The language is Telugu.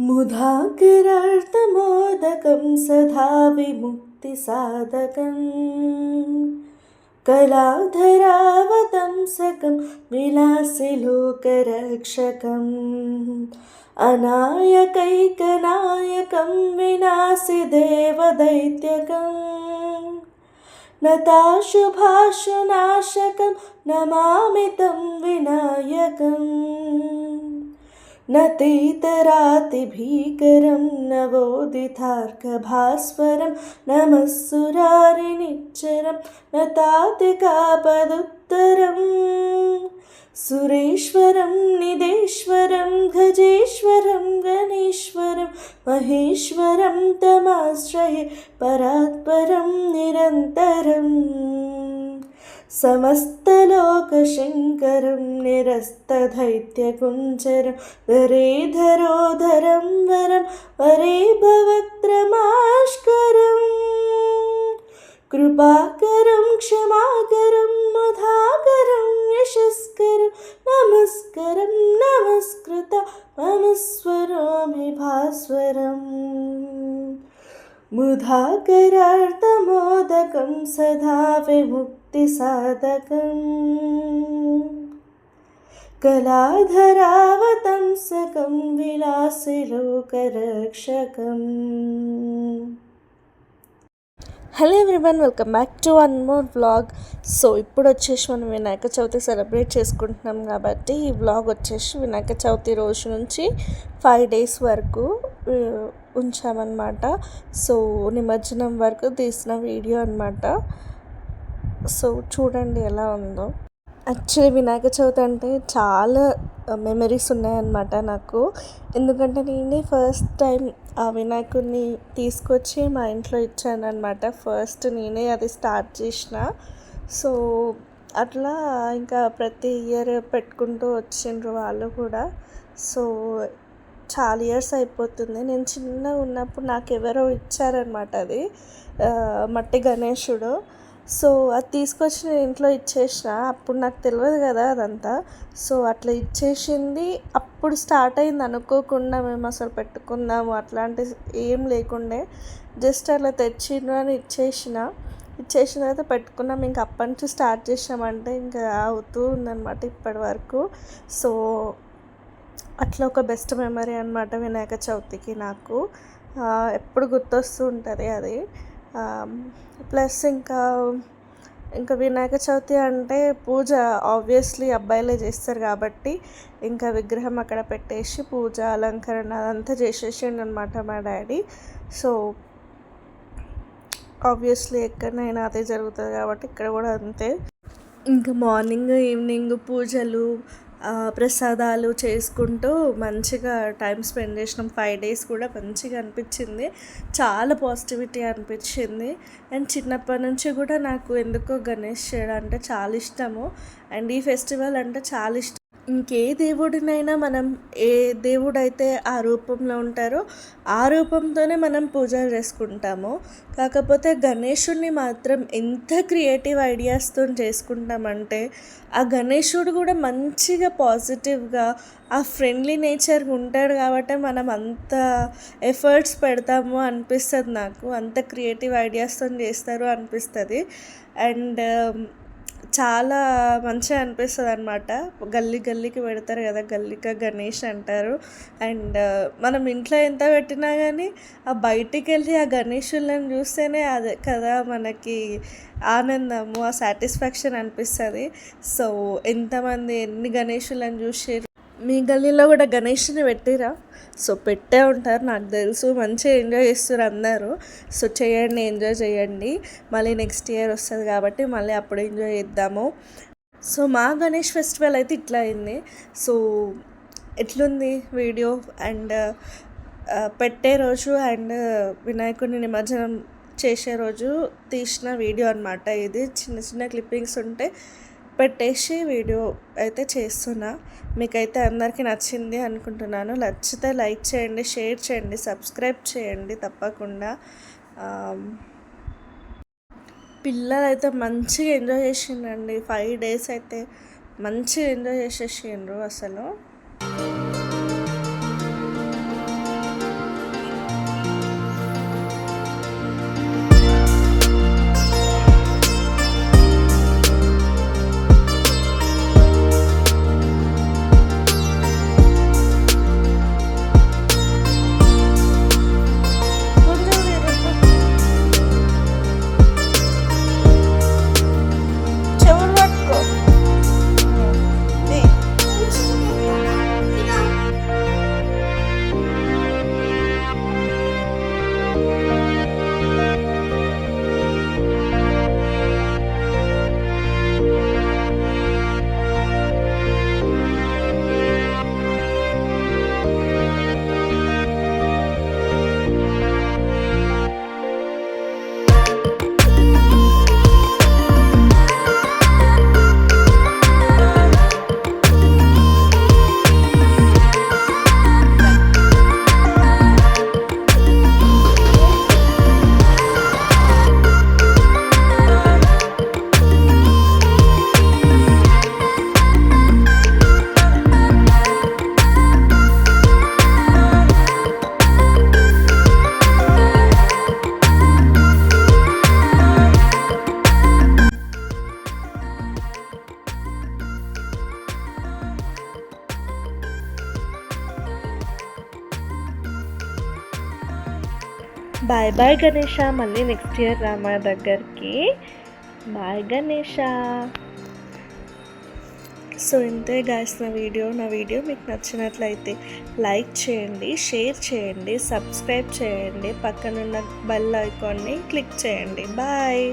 मुधाकरार्तमोदकं सदा विमुक्तिसाधकम्। कलाधरावतंसकं विलासिलोकरक्षकम्। अनायकैकनायकं विनाशि देवदैत्यकम् नताशुभाशनाशकं नमामि तं विनायकम् नतीतरातिभीकरं नवोदितार्कभास्वरं नमः सुरारिनिच्चरं नतातिकापदुत्तरम् सुरेश्वरं निदेश्वरं गजेश्वरं गणेश्वरं महेश्वरं तमाश्रये परात्परं निरन्तरम् സമസ്തലോകശങ്കരം നിരസ്തദൈത്യകുഞ്ചരം വരേധരോധരം വരം വരേ ഭവക്രമാഷ്കരം കൃപാ ముధాకరార్థమోదకం సదా విముక్తిసాధకం కళాధరావతంసకం విలాసిలోకరక్షకం hello everyone welcome back to one more vlog so ఇప్పుడు వచ్చేసి మనం వినాయక చవితి సెలబ్రేట్ చేసుకుంటున్నాం కాబట్టి ఈ వ్లాగ్ వచ్చేసి వినాయక చవితి రోజు నుంచి ఫైవ్ డేస్ వరకు ఉంచామన్నమాట. సో నిమజ్జనం వరకు తీసిన వీడియో అనమాట సో చూడండి ఎలా ఉందో. యాక్చువల్లీ వినాయక చవితి అంటే చాలా మెమరీస్ ఉన్నాయన్నమాట నాకు. ఎందుకంటే నేనే ఫస్ట్ టైం ఆ వినాయకుడిని తీసుకొచ్చి మా ఇంట్లో ఇచ్చానమాట ఫస్ట్ నేనే అది స్టార్ట్ చేసిన. సో అట్లా ఇంకా ప్రతి ఇయర్ పెట్టుకుంటూ వచ్చిండ్రు వాళ్ళు కూడా. సో చాలా ఇయర్స్ అయిపోతుంది. నేను చిన్నగా ఉన్నప్పుడు నాకు ఎవరో ఇచ్చారనమాట అది మట్టి గణేశుడు సో అది తీసుకొచ్చి నేను ఇంట్లో ఇచ్చేసిన. అప్పుడు నాకు తెలియదు కదా అదంతా. సో అట్లా ఇచ్చేసింది. అప్పుడు స్టార్ట్ అయింది అనుకోకుండా మేము అసలు పెట్టుకుందాము అట్లాంటి ఏం లేకుండే. జస్ట్ అట్లా తెచ్చిండ్రు అని ఇచ్చేసిన. ఇచ్చేసిన తర్వాత పెట్టుకున్నాం. ఇంకా అప్పటి నుంచి స్టార్ట్ చేసామంటే ఇంకా అవుతూ ఉందన్నమాట ఇప్పటి వరకు. సో అట్లా ఒక బెస్ట్ మెమరీ అనమాట వినాయక చవితికి నాకు. ఎప్పుడు గుర్తొస్తూ ఉంటుంది అది. ప్లస్ ఇంకా ఇంకా వినాయక చవితి అంటే పూజ ఆబ్వియస్లీ అబ్బాయిలే చేస్తారు కాబట్టి ఇంకా విగ్రహం అక్కడ పెట్టేసి పూజ అలంకరణ అదంతా చేసేసిండు అనమాట మా డాడీ. సో ఆబ్వియస్లీ ఎక్కడైనా అదే జరుగుతుంది కాబట్టి ఇక్కడ కూడా అంతే. ఇంకా మార్నింగ్ ఈవినింగ్ పూజలు ప్రసాదాలు చేసుకుంటూ మంచిగా టైం స్పెండ్ చేసినాం. ఫైవ్ డేస్ కూడా మంచిగా అనిపించింది. చాలా పాజిటివిటీ అనిపించింది. అండ్ చిన్నప్పటి నుంచి కూడా నాకు ఎందుకో గణేష్ చేయడం అంటే చాలా ఇష్టము. అండ్ ఈ ఫెస్టివల్ అంటే చాలా ఇష్టం. ఇంకే దేవుడినైనా మనం ఏ దేవుడైతే ఆ రూపంలో ఉంటారో ఆ రూపంతోనే మనం పూజలు చేసుకుంటాము. కాకపోతే గణేషుడిని మాత్రం ఎంత క్రియేటివ్ ఐడియాస్తో చేసుకుంటామంటే ఆ గణేషుడు కూడా మంచిగా పాజిటివ్గా ఆ ఫ్రెండ్లీ నేచర్ ఉంటాడు కాబట్టి మనం అంత ఎఫర్ట్స్ పెడతాము అనిపిస్తుంది నాకు. అంత క్రియేటివ్ ఐడియాస్తో చేస్తారు అనిపిస్తుంది. అండ్ చాలా మంచిగా అనిపిస్తుంది అనమాట గల్లీ గల్లీకి పెడతారు కదా గల్లీకి గణేష్ అంటారు. అండ్ మనం ఇంట్లో ఎంత పెట్టినా కానీ ఆ బయటికి వెళ్ళి ఆ గణేషులను చూస్తేనే అదే కదా మనకి ఆనందము ఆ సాటిస్ఫాక్షన్ అనిపిస్తుంది. సో ఎంతమంది ఎన్ని గణేషులను చూసి మీ గల్లీలో కూడా గణేష్ని పెట్టిరా? సో పెట్టే ఉంటారు నాకు తెలుసు. మంచిగా ఎంజాయ్ చేస్తారు అందరూ. సో చేయండి ఎంజాయ్ చేయండి. మళ్ళీ నెక్స్ట్ ఇయర్ వస్తుంది కాబట్టి మళ్ళీ అప్పుడు ఎంజాయ్ చేద్దాము. సో మా గణేష్ ఫెస్టివల్ అయితే ఇట్లా అయింది. సో ఎట్లుంది వీడియో? అండ్ పెట్టే రోజు అండ్ వినాయకుడిని నిమజ్జనం చేసే రోజు తీసిన వీడియో అనమాట ఇది. చిన్న చిన్న క్లిప్పింగ్స్ ఉంటే పెట్టేసి వీడియో అయితే చేస్తున్నా. మీకైతే అందరికీ నచ్చింది అనుకుంటున్నాను. నచ్చితే లైక్ చేయండి షేర్ చేయండి సబ్స్క్రైబ్ చేయండి తప్పకుండా. పిల్లలైతే పిల్లలు అయితే మంచిగా ఎంజాయ్ చేసిండ్రండి. ఫైవ్ డేస్ అయితే మంచిగా ఎంజాయ్ చేసేసిండ్రు అసలు. బాయ్ బాయ్ గణేష మళ్ళీ నెక్స్ట్ ఇయర్ రా మా దగ్గరికి. బాయ్ గణేష సో ఇంతే గాయస్ నా వీడియో నా వీడియో మీకు నచ్చినట్లయితే లైక్ చేయండి షేర్ చేయండి సబ్స్క్రైబ్ చేయండి పక్కనున్న బెల్ ఐకాన్ని క్లిక్ చేయండి. బాయ్